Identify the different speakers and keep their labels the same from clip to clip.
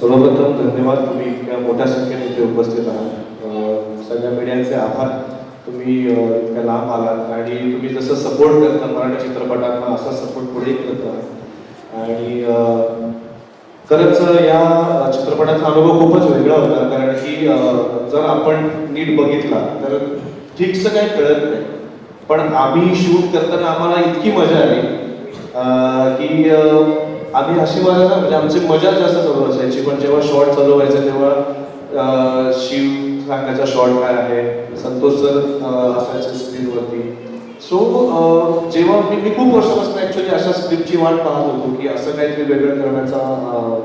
Speaker 1: सर्वप्रथम धन्यवाद. तुम्ही इतक्या मोठ्या संख्येने इथे उपस्थित आहात. सगळ्या मीडियाचे आभार. तुम्ही इतक्या लांब आलात आणि तुम्ही जसं सपोर्ट करता मराठी चित्रपटांना असा सपोर्ट पुढे करत. राहा आणि खरंच या चित्रपटाचा अनुभव खूपच वेगळा होता. कारण की जर आपण नीट बघितला तर ठीकसं काही कळत नाही. पण आम्ही शूट करताना आम्हाला इतकी मजा आली की आम्ही अशी मजा ना म्हणजे आमची मजा जास्त चालू असायची. पण जेव्हा शॉर्ट चालू व्हायचं तेव्हा शिव सांगायचा शॉर्ट काय आहे संतोष सर अं, असायचे स्क्रीनवरती सो जेव्हा मी मी खूप वर्षापासून ऍक्च्युली अशा स्क्रिप्टची वाट पाहत होतो की असं काहीतरी वेगळं करण्याचा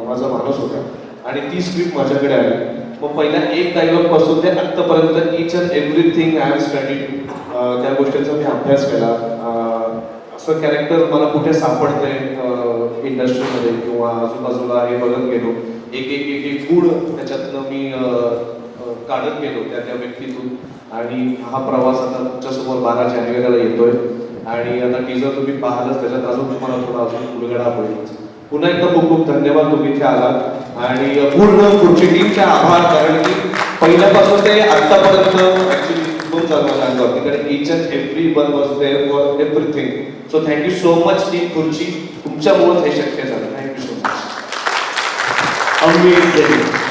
Speaker 1: माझा माणूस होता. आणि ती स्क्रिप्ट माझ्याकडे आली. मग पहिल्या एक डायलॉगपासून ते आत्तापर्यंत each and everything I am study त्या गोष्टींचा मी अभ्यास केला. असं कॅरेक्टर मला कुठे सापडते इंडस्ट्रीमध्ये किंवा आजूबाजूला हे बघत गेलो एक एक एक एक गुण त्याच्यातनं मी काढत गेलो त्या त्या व्यक्तीतून. आणि हा प्रवास आता तुमच्यासमोर बारा जानेवारीला येतोय. आणि आता टीजर तुम्ही पाहालच त्याच्यात अजून तुम्हाला थोडा अजून उलगडा होईल. पुन्हा एकदा खूप खूप धन्यवाद तुम्ही इथे आलात. आणि पूर्ण पुढची टीमचे आभार कारण की पहिल्यापासून ते आतापर्यंत ऍक्च्युली दोन चालू सांगतो तिकडे each and every one was there for everything so thank you so much team खुर्ची तुमच्यामुळे हे शक्य झालं. थँक्यू सो मच
Speaker 2: अमेझिंग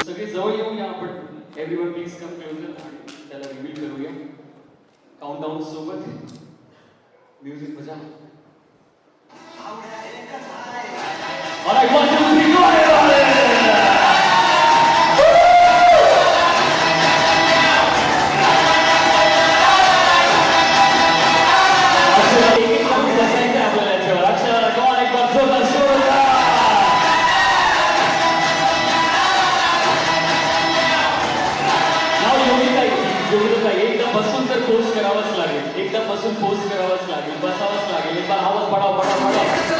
Speaker 2: सगळे जवळ येऊया आपण. एव्हरीवन प्लीज़ कम आणि त्याला रिव्हील करूया. काउंटडाऊन सोबत. म्युझिक बजा. Alright, one, two, three, go! योगिताई एकदा बसून तर पोस्ट करावंच लागेल. एकदा बसून पोस्ट करावंच लागेल बसावंच लागेल. एकदा आवाज पडाव पडाव पडाव.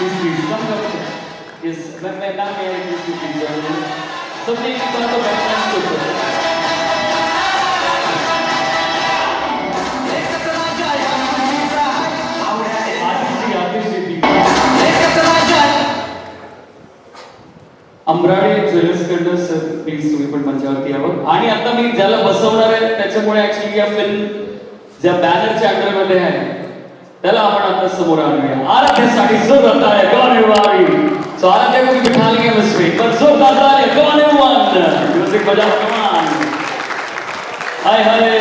Speaker 2: Please, अमराडे ज्वेलर्स कडनं सर प्लीज तुम्ही पण मंचावरती यावं. आणि आता मी ज्याला बसवणार आहे त्याच्यामुळे ऍक्च्युली या फिल्म ज्या बॅनरच्या अंडरमध्ये आहे त्याला आपण आता समोर आणूया आराध्यासाठी जो जोरदार ताळ्या गॉन एव्हरीवारी सो आराध्या को भी बिठा लेंगे बस जो पर जोरदार ताळ्या गॉन एव्हरीवन म्यूजिक बजाओ कमान हाय हाय.